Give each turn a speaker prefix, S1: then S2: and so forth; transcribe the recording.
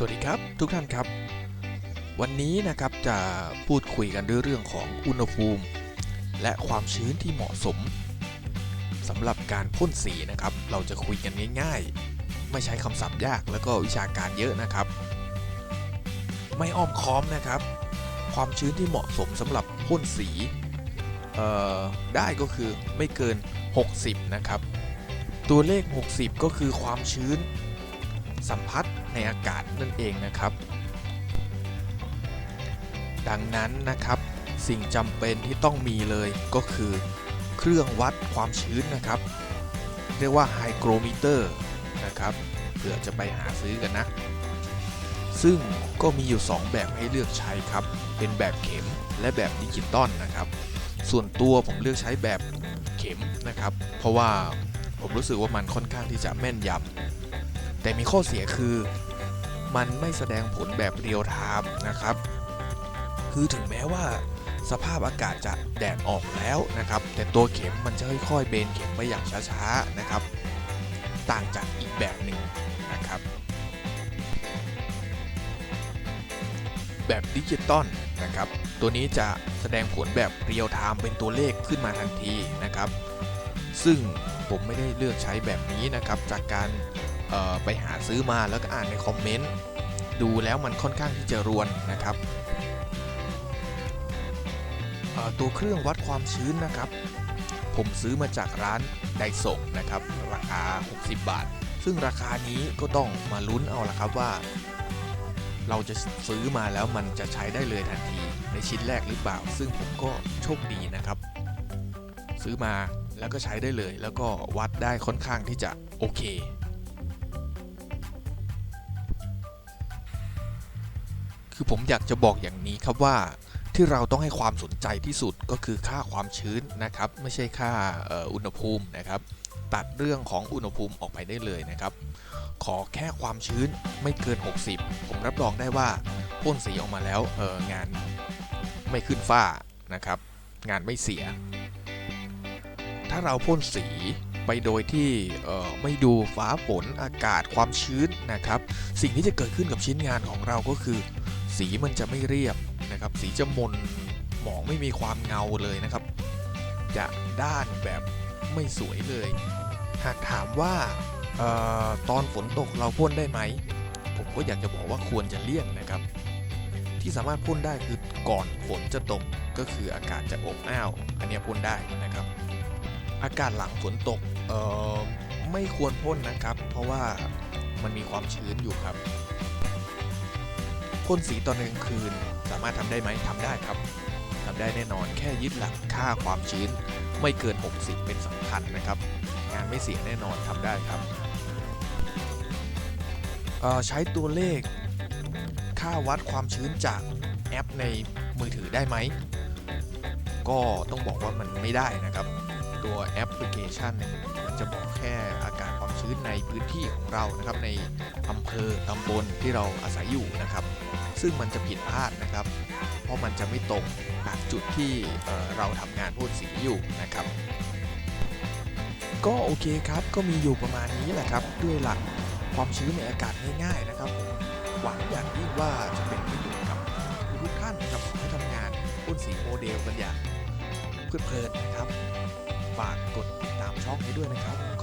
S1: สวัสดีครับทุกท่านครับ วันนี้นะครับจะพูดคุยกันด้วยเรื่องของอุณหภูมิ และความชื้นที่เหมาะสมสำหรับการพ่นสีนะครับ เราจะคุยกันง่าย ๆ ไม่ใช้คำศัพท์ยากแล้วก็วิชาการเยอะนะครับ ไม่อ้อมค้อมนะครับ ความชื้นที่เหมาะสมสำหรับพ่นสีได้ก็คือไม่เกิน 60 นะครับ ตัวเลข 60 ก็คือความชื้น สัมผัสในอากาศนั่นเองนะครับ ดังนั้นนะครับสิ่งจำเป็นที่ต้องมีเลยก็คือเครื่องวัดความชื้นนะครับ เรียกว่าไฮโกรมิเตอร์นะครับเผื่อจะไปหาซื้อกันนะ ซึ่งก็มีอยู่ 2 แบบให้เลือกใช้ครับ เป็นแบบเข็มและแบบดิจิตอลนะครับ ส่วนตัวผมเลือกใช้แบบเข็มนะครับ เพราะว่าผมรู้สึกว่ามันค่อนข้างที่จะแม่นยำ แต่มีข้อเสียคือมันไม่แสดงผลแบบเรียลไทม์นะครับ คือถึงแม้ว่าสภาพอากาศจะแดดออกแล้วนะครับ แต่ตัวเข็มมันจะค่อยๆเบนเข็มไปอย่างช้าๆนะครับ ต่างจากอีกแบบหนึ่งนะครับ แบบดิจิตอลนะครับ ตัวนี้จะแสดงผลแบบเรียลไทม์เป็นตัวเลขขึ้นมาทันทีนะครับ ซึ่งผมไม่ได้เลือกใช้แบบนี้นะครับจากการ ไปหาซื้อมาแล้วก็อ่านในคอมเมนต์ดูแล้วมันค่อนข้างที่จะรวนนะครับ ตัวเครื่องวัดความชื้นนะครับ ผมซื้อมาจากร้านไดโซะนะครับ ราคา 60 บาท ซึ่งราคานี้ก็ต้องมาลุ้นเอาละครับว่า เราจะซื้อมาแล้วมันจะใช้ได้เลยทันทีในชิ้นแรกหรือเปล่า ซึ่งผมก็โชคดีนะครับ ซื้อมาแล้วก็ใช้ได้เลย แล้วก็วัดได้ค่อนข้างที่จะโอเค คือผมอยากจะบอกอย่างนี้ครับว่าที่เราต้องให้ความสนใจที่สุดก็คือค่าความชื้นนะครับ ไม่ใช่ค่าอ,อุณหภูมินะครับ ตัดเรื่องของอุณหภูมิออกไปได้เลยนะครับ ขอแค่ความชื้นไม่เกิน 60 ผมรับรองได้ว่าพ่นสีออกมาแล้วเอองานไม่ขึ้นฝ้านะครับ งานไม่เสีย ถ้าเราพ่นสีไปโดยที่ไม่ดูฟ้าฝนอากาศความชื้นนะครับ สิ่งที่จะเกิดขึ้นกับชิ้นงานของเราก็คือ สีมันจะไม่เรียบนะครับ สีจะมนหมองไม่มีความเงาเลยนะครับ จะด้านแบบไม่สวยเลย หากถามว่าออตอนฝนตกเราพ่นได้ไหม ผมก็อยากจะบอกว่าควรจะเลี่ยงนะครับ ที่สามารถพ่นได้คือก่อนฝนจะตกก็คืออากาศจะอบอ้าว อันนี้พ่นได้นะครับ อากาศหลังฝนตกไม่ควรพ่นนะครับ เพราะว่ามันมีความชื้นอยู่ครับ พ่นสีตอนกลางคืน สามารถทำได้ไหมทำได้ครับทำได้แน่นอนแค่ยึดหลักค่าความชื้นไม่เกิน 60 เป็นสำคัญนะครับ งานไม่เสียแน่นอนทำได้ครับใช้ตัวเลข ค่าวัดความชื้นจากแอปในมือถือได้ไหม ก็ต้องบอกว่ามันไม่ได้นะครับ ตัวแอปพลิเคชันเนี่ยมัน จะบอกแค่อากาศความชื้นในพื้นที่ของเรานะครับในอำเภอตำบลที่เราอาศัยอยู่นะครับ ซึ่งมันจะผิดพลาดนะครับ เพราะมันจะไม่ตรงตามจุดที่เอ่อเราทำงานพ่นสีอยู่นะครับ ก็โอเคครับก็มีอยู่ประมาณนี้แหละครับ ด้วยหลักความชื้นในอากาศง่ายๆนะครับหวังอย่างยิ่งว่าจะเป็นประโยชน์กับทุกท่านนะครับให้ทำงานพ่นสีโมเดลกันอย่างเพลิดเพลินนะครับ ฝากกดติดตามช่องให้ด้วยนะครับ